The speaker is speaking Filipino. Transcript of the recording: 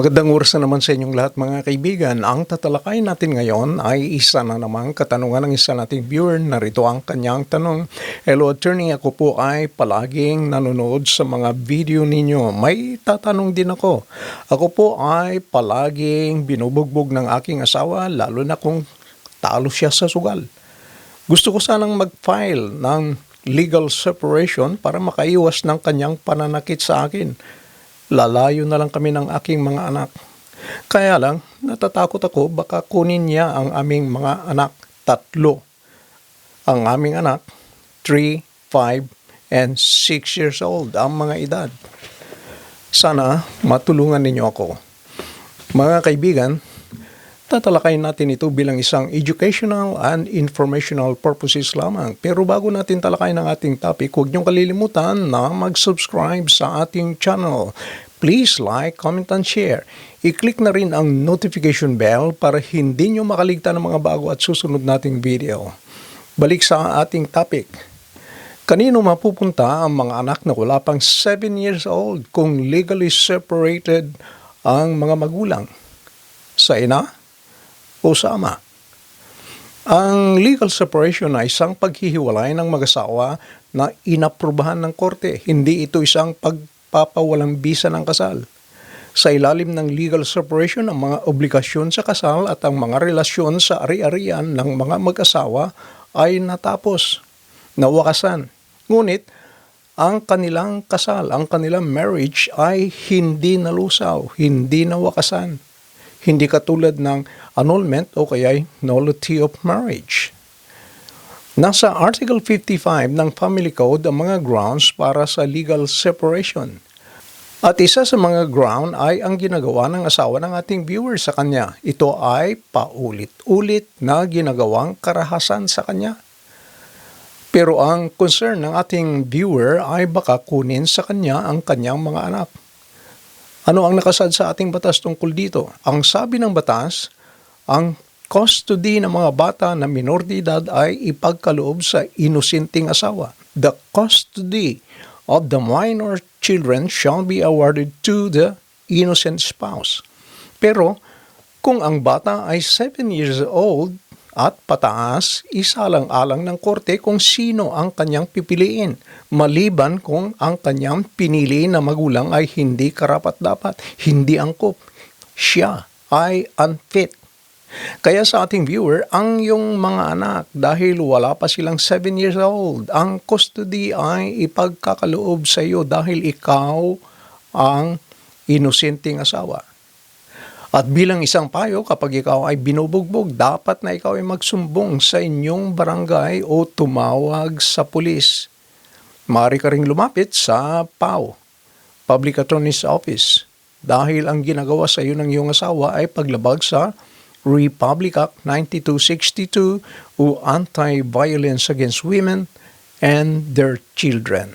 Magandang oras na naman sa inyong lahat mga kaibigan. Ang tatalakay natin ngayon ay isa na namang katanungan ng isa nating viewer. Narito ang kanyang tanong. Hello attorney, ako po ay palaging nanonood sa mga video ninyo. May tatanong din ako. Ako po ay palaging binubugbog ng aking asawa lalo na kung talo siya sa sugal. Gusto ko sanang mag-file ng legal separation para makaiwas ng kanyang pananakit sa akin lalayo na lang kami ng aking mga anak. Kaya lang, natatakot ako baka kunin niya ang aming mga anak tatlo. Ang aming anak, 3, 5, and 6 years old ang mga edad. Sana matulungan ninyo ako. Mga kaibigan, tatalakayin natin ito bilang isang educational and informational purposes lamang. Pero bago natin talakayin ang ating topic, huwag niyong kalilimutan na mag-subscribe sa ating channel. Please like, comment, and share. I-click na rin ang notification bell para hindi niyo makaligtan ng mga bago at susunod nating video. Balik sa ating topic. Kanino mapupunta ang mga anak na wala pang 7 years old kung legally separated ang mga magulang? Sa ina? O sa ama. Ang legal separation ay isang paghihiwalay ng mag-asawa na inaprubahan ng korte. Hindi ito isang pagpapawalang bisa ng kasal. Sa ilalim ng legal separation, ang mga obligasyon sa kasal at ang mga relasyon sa ari-arian ng mga mag-asawa ay natapos, nawakasan. Ngunit, ang kanilang kasal, ang kanilang marriage ay hindi nalusaw, hindi nawakasan hindi katulad ng annulment o kaya nullity of marriage. Nasa Article 55 ng Family Code ang mga grounds para sa legal separation. At isa sa mga ground ay ang ginagawa ng asawa ng ating viewer sa kanya. Ito ay paulit-ulit na ginagawang karahasan sa kanya. Pero ang concern ng ating viewer ay baka kunin sa kanya ang kanyang mga anak. Ano ang nakasad sa ating batas tungkol dito? Ang sabi ng batas, ang custody ng mga bata na minor de edad ay ipagkaloob sa inosenteng asawa. The custody of the minor children shall be awarded to the innocent spouse. Pero kung ang bata ay 7 years old at pataas, isalang-alang ng korte kung sino ang kanyang pipiliin, maliban kung ang kanyang pinili na magulang ay hindi karapat-dapat, hindi angkop. Siya ay unfit. Kaya sa ating viewer, ang yung mga anak, dahil wala pa silang 7 years old, ang custody ay ipagkakaloob sa iyo dahil ikaw ang inosenteng asawa. At bilang isang payo, kapag ikaw ay binubugbog, dapat na ikaw ay magsumbong sa inyong barangay o tumawag sa pulis. Maaari ka ring lumapit sa PAO, Public Attorney's Office, dahil ang ginagawa sa iyo ng iyong asawa ay paglabag sa Republic Act 9262 o Anti-Violence Against Women and Their Children.